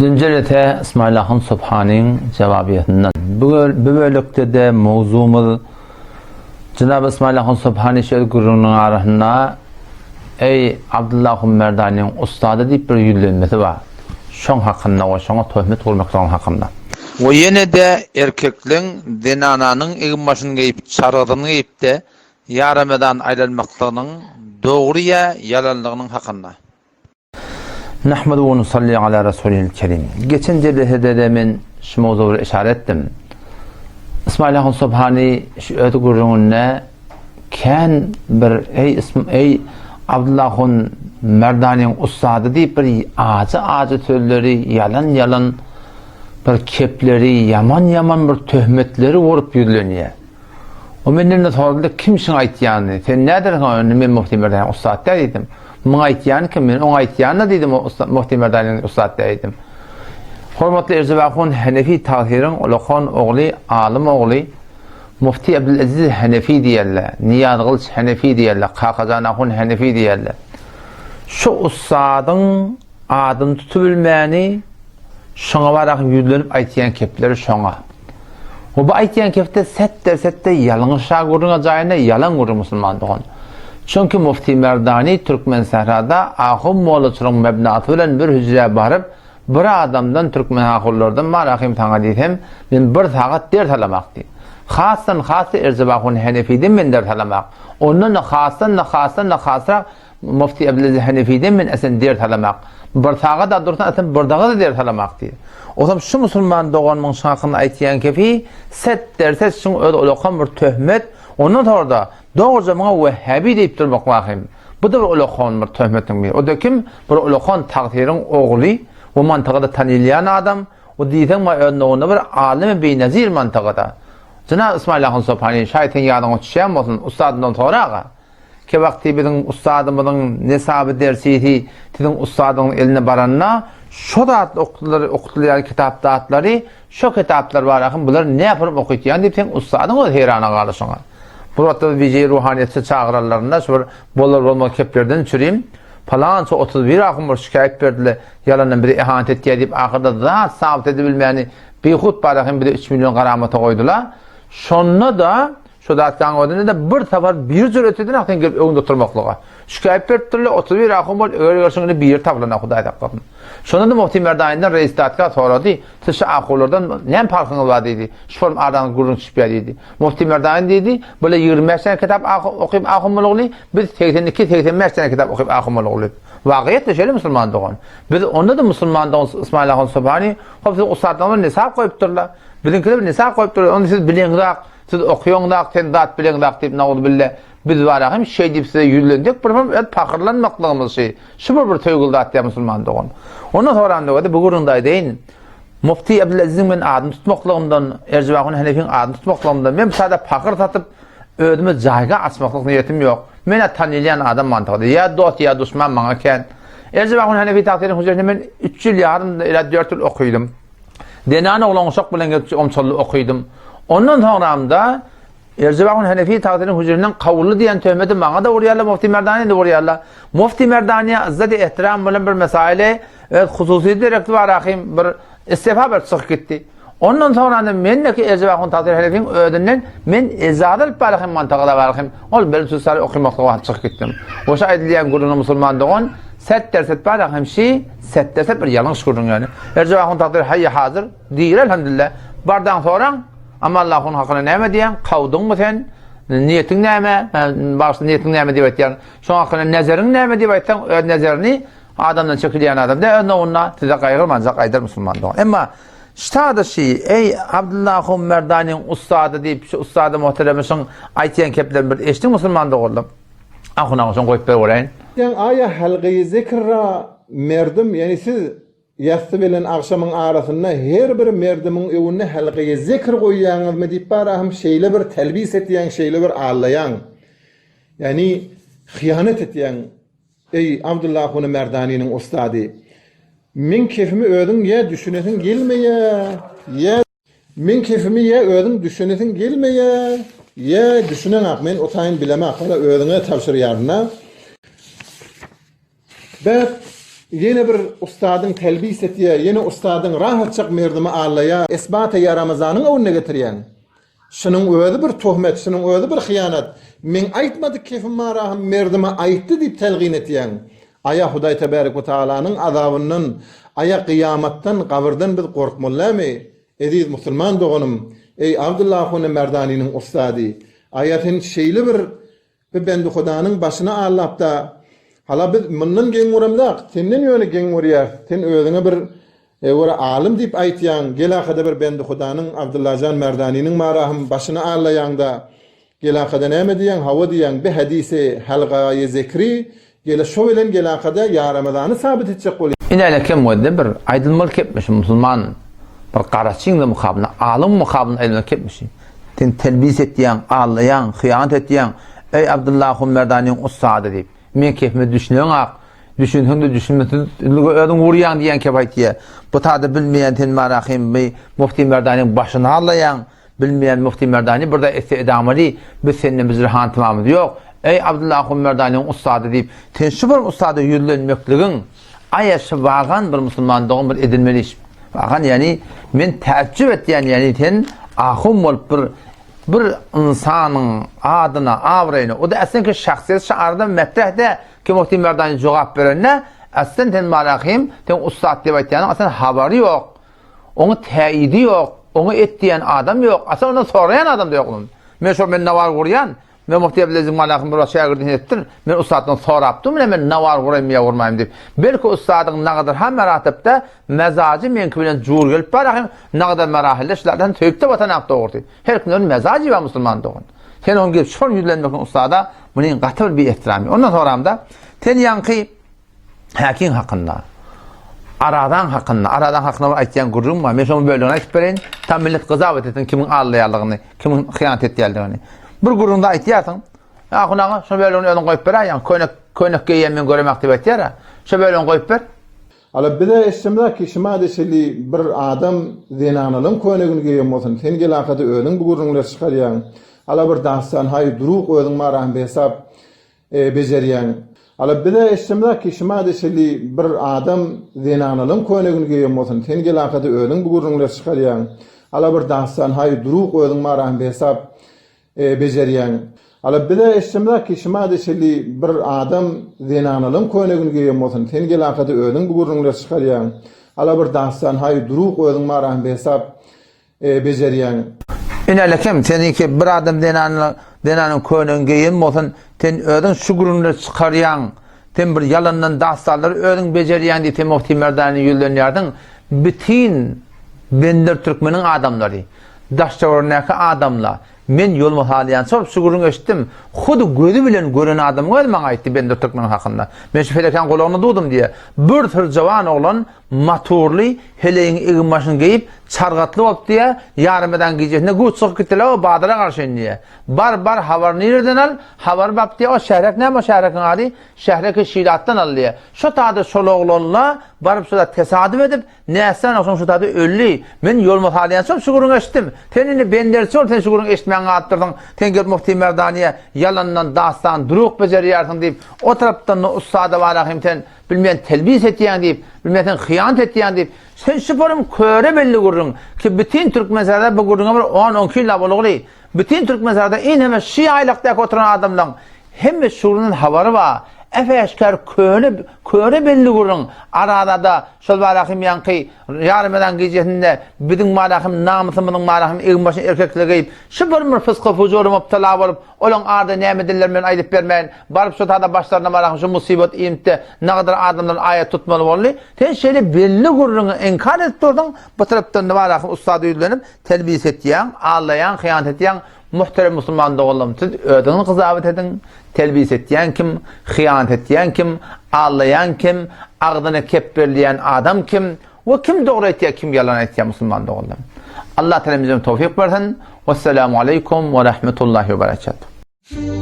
Üçüncü rete İsmail Ahın Subhani'nin cevabiyetinden. Bu, bu bölükte de mevzumuz Cenab-ı İsmail Ahın Subhani şöyle gururunun arasında Ey Abdullah Merdani'nin ustadı deyip bir yüzlenmesi var. Şon hakkında ve şona töhmet olmaktan hakkında. O yine de erkekliğin denananın egin başını giyip çarıdını giyip de yaramadan ayrılmaklığının doğru ya yalanlığının hakkında. Nahmedu ve nusalli ala Resulil Kerim. Geçen cebhede de men şu mevzuları işaret ettim. İsmail Ahun Subhani şu ötü kan bir ey ism ey Abdullah'ın Merdani'nin ustadı deyip bir ağacı ağacı sözleri yalan yalan bir kepleri yaman yaman bir töhmetleri vurup yürüleniyor. O menimle soruldu kim şun aytyanı? Sen ne dersin onu men Mufti Merdani ustad dedim. Mun aytyanı kim men on aytyanı dedim o Mufti Merdani ustad dedim. Hürmetli Erzebakun Hanefi tahirin ulakon oğlu alim oğlu Mufti Abdülaziz Hanefi diyerler. Niyad Gılç Hanefi diyerler. Kakazan Ahun Hanefi diyerler. Şu ustadın adını tutubilmeni şoňa barak ýüzlenip aýtýan kepleri şoňa. O bu aýtýan kepde setde setde ýalňyşa guruna jaýyna ýalan gurur musulman dogan. Çünki Mufti Merdani Türkmen Sahrada ahum moğlu mebnatı bilen bir hücre barıp bir adamdan Türkmen ahullardan marahim taňa diýsem men bir sagat dert alamakdy. Hasan hası erzebahun Hanefi'den men dert alamak. Ondan hasan hasan hasan Mufti Abdülaziz Hanefi'den men esen dert alamak. Bir tağa da dursan atan bir dağa da der talamak diye. O zaman şu musulman doğanmın şakını aytiyan kefi set derse şun öyle olokan bir töhmet onun orada doğruca bana vehhabi deyip durmak vahim. Bu da bir olokan bir töhmetin bir. O da kim? Bir olokan takdirin oğlu o mantıkada tanılayan adam o diysen ma önüne bir alimi bir nazir mantıkada. Cenab-ı İsmail Ahun Sobhani şahitin yadın o çiçeğim olsun ustadından sonra ki vakti bizim ustadımızın nesabı dersiydi bizim ustadımın eline baranna şu da okutları okutulayan kitap dağıtları şu kitaplar var akım bunlar ne yapıp okuyacağını deyip sen ustadın o heyrana kalır sonra. Burada vici ruhaniyeti çağırırlarında şu bollar olma keplerden çüreyim. Falan 31 akım şikayet verdiler. Yalanın biri ihanet etti deyip ahırda da sabit edebilmeyeni bir hut barakın bir de 3 milyon karamata koydular. Şonuna da şu datkan odunu da bir sefer bir jür ötedin akın gelip öňünde oturmaklyga. Şikayet beripdirler 31 akım bol öyle görşüňini bir tablana Hudaý tapdym. Şonda da Mufti Merdaýyndan reis datka sorady. Siz şu akıllardan näme farkyňyz bar diýdi. Şu form adam gurun çıkýar diýdi. Mufti Merdaýyn diýdi, böyle 25 sene kitap okyp akym bolugly, biz 82 85 sene kitap okyp akym bolugly. Wagyýet de şeýle musulman dogan. Biz onda da musulman dogan İsmail Ahun Subhani, hop ustadlar nesap goýupdyrlar. Bizimkiler nesap goýupdyrlar. Onu siz bileňiz siz okuyoňdak sen zat bileňdak diýip nawul bille biz bara hem şey diýip size ýüzlendik bir bir pakırlanmaklygymyz şey şu bir töýgüldat diýip musulman dogan onu. Soranda da bu gurunda deýin Mufti Abdülaziz'in men adyny tutmaklygymdan Erzebagyn Hanefiň adyny tutmaklygymdan men sada pakır satyp ödüme jaýga açmaklyk niýetim ýok men tanylýan adam mantygy ya dost ya düşman maňa ken Erzebagyn Hanefi takdirin huzurunda men 3 ýyl ýaryn ila 4 ýyl okuýdum Denana olan uşak bilen omçallı okuydum. Ondan sonramda Erzebahun Hanefi takdirin huzurundan kavullu diyen töhmeti bana da uğrayarlar, Mufti Merdani de uğrayarlar. Mufti Merdani'ye izzet-i ihtiram bilen bir mesaile evet, hususi direktif arahim bir istifa bir çık gitti. Ondan sonra men de ki Erzebahun takdir Hanefi'nin ödünden men ezadil barahim mantıqada barahim. Ol benim sözleri okumakta vaat çık gittim. O şahit diyen gurunu musulman doğun set derset barahim şey set derset bir yanlış gurun yani. Erzebahun takdir hayy hazır değil elhamdülillah. Bardan sonra Ama Allah'ın hakkına näme diýen? Kawdun mu sen? Niyetin näme? Başda niyetin näme diýip aýtýan. Şoň hakkına näzerin näme diýip aýtsan, öz näzerini adamdan çekilýän adam da onda onda tize gaýrylman, zak aýdar musulman dogan. Emma ştada şi ey Abdullahum Merdaniň ustady diýip ustady muhteremiň aýtýan kepler bir eşdi musulman dogan. Ahuna şoň goýup berýän. Yani aya halgayı zikra merdim yani siz yastı bilen akşamın arasında her bir merdimin evine halgayı zikr koyuyanız mı deyip barahım şeyle bir telbis etiyen şeyle bir ağlayan yani hıyanet etiyen ey Abdullah Hunu Merdani'nin ustadı min kefimi ödün ya düşünesin gelmeye ya min kefimi ya ödün düşünesin gelmeye ya düşünen akmen otayın bilemek hala ödüne tavsır yarına. Bet yine bir ustadın telbis etiye, yine ustadın rahatçak merdimi ağlaya, esbata yaramazanın önüne getiryen. Şunun özü bir tohmet, şunun özü bir hıyanat. Men aytmadık kefim marahım merdime aytdı dip telgin etiyen. Aya Huday Tebarek ve Taala'nın azabından, aya kıyamattan, kabirden biz korkmullamy? Ediz musulman doğanım. Ey Abdullah Hune Merdani'nin ustadı. Ayatın şeyli bir bir bendi Hudanın başına ağlap da hala biz mundan geň uramlak, senden ýöne geň urýar. Sen özüňe bir e, ora alim dip aýtýan, gelahada bir bendi Hudanın Abdullahjan Merdani'nin marahım başına ağlayan da gelahada näme diýen, hawa diýen bir hadisi halgaýy zikri gele şo bilen gelahada ýaramadany sabit etjek bolýar. İnele kim wedde bir aydınmalyk etmiş musulman bir garaçyň da mukabına alim mukabına eline ketmiş. Ten telbis etdiýän, ağlayan, hıyanat etdiýän ey Abdullah Merdaniň ustady diýip men kefme düşünýän ak düşünhün de düşünmesin ödün uryan diýen kep aýtdy. Bu taýda bilmeýän ten marahim Mufti Merdaniň başyna ağlayan bilmeýän Mufti Merdani burada istidamly biz seninle biz rahat tamamız yok. Ey Abdullah Merdaniň ustady diýip ten şu bir ustady ýürlenmekligin ayaşı vagan bir musulman doğum bir edilmeli iş. Vagan yani men teəccüb etdiyen yani ten ahum bolup bir bir insanın adına, avrayını, o da aslında ki şahsiyet şaarda metrehde ki muhti merdani cevap verenine aslında ten marahim, ten ustad aytdiyen aslında haberi yok. Onu teyidi yok. Onu etdiyen adam yok. Aslında onu sorayan adam da yok onun. Men şu men navar kuryan, men muhti Abdülaziz Malak'ın bir şagirdin ettin, men ustaddan soraptım, men navar kurayım ya vurmayayım deyip. Belki ustadın ne kadar hem meratipte mezacı men bilen jur gelip barahim ne kadar merahille şlardan tökte vatan apta ordu. Her kimlerin mezacı ve musulman doğun. Sen on gelip şon yüzlenmekin ustada bunun katır bir ihtirami. Ondan sonra da ten yankı hakin hakkında aradan hakkında, aradan hakkında aytyan gurrum var. Men şonu bölüğüne aytip bereyin, tam millet qızavet etin kimin ağlayarlığını, kimin hıyanat etdiýärdigini. Bir gurrunda aytýarsın, ya kunağa şu bölüğünü ödün koyup ber, yani köynek, köynek geýen men göremek dip aytýar. Şu bölüğünü koyup ber. Ala bir de eşimde ki şima deşeli bir adam zinanalın koynegini giyen bolsun. Sen gel akada ölün bu gurunlar çıkaryan. Ala bir dastan hay duruk ölün maran bir hesap e, beceryan. Ala bir de eşimde ki şima deşeli bir adam zinanalın koynegini giyen bolsun. Sen gel akada ölün bu gurunlar çıkaryan. Ala bir dastan hay duruk ölün maran bir hesap e, beceryan. Ala bir de eşimde ki şima deşeli bir adam zinanalın koynegini giyen bolsun. Sen gel akada ölün bu gurunlar çıkaryan. Ala bir dastan hay duruk ölün maran bir hesap e, beceryan. İnelekem seni ki bir adam denanın denanın köyünün geyin bolsun ten ödün şu gurunları çıkaryan ten bir yalandan dastalar ödün beceriyan diye muhti merdani yüllenýärdin bitin bender türkmenin adamları daşçawarnaka adamlar men yol muhaliyan sop sugurun öçtüm. Hudu gözü bilen gören adam öl maňa aýtdy ben türkmen hakynda. Men şu felekan golagyny duydum diýe. Bir tür jawan oglan maturly heleň egin giyip geyip çargatly bolup diye yarmadan gijesine güç çykyp gitdiler o badara garşyn diye. Bar bar habar nirden al, habar bap diye o şährek näme o şährekin ady? Şährek şilatdan al diye. Şu taýda şologlanla baryp şoda tesadüf edip näsen olsun şu taýda ölli. Men yol muhaliyan sop sugurun öçtüm. Tenini benderçe ol ten sugurun öçtüm. Eşitmeyen attırdın ten gel muhti merdaniye yalandan dastan duruk beceriyarsan deyip o taraftan ustada var rahim ten bilmeyen telbis etdiyen deyip bilmeyen hıyanat etdiyen deyip sen şıparım köre belli gurrun ki bütün Türk mezarda bu gurruna bir 10-10 kilo bolugly bütün Türk mezarda in hemen Şii aylakta oturan adamlar hem şurunun havarı var efeşkar köne köre belli gurun. Arada da şol barakim yankı yarmadan gecesinde bidin marakim namusumuzun marakim egin başın erkekligi şu bir mir fıskı fujurum optala bolup olan arda näme diller men aýdyp bermeýin barıp şu tada başlarına marakim şu musibet imte nagadyr adamlar ayet tutmaly bolly sen şeýle belli gurrunu inkar etdirdin bu tarapdan da marakim ustady ýüzlenip telbis etýän, ağlayan, hyýanat etýän muhterem musulman doğullum siz ödünü kızavet edin telbis etdiyen kim hıyanat etdiyen kim ağlayan kim ağdını kepberleyen adam kim ve kim doğru etdiyen kim yalan etdiyen musulman doğullum Allah teala bize tevfik versin. Vesselamu aleykum ve rahmetullahi ve berekatuhu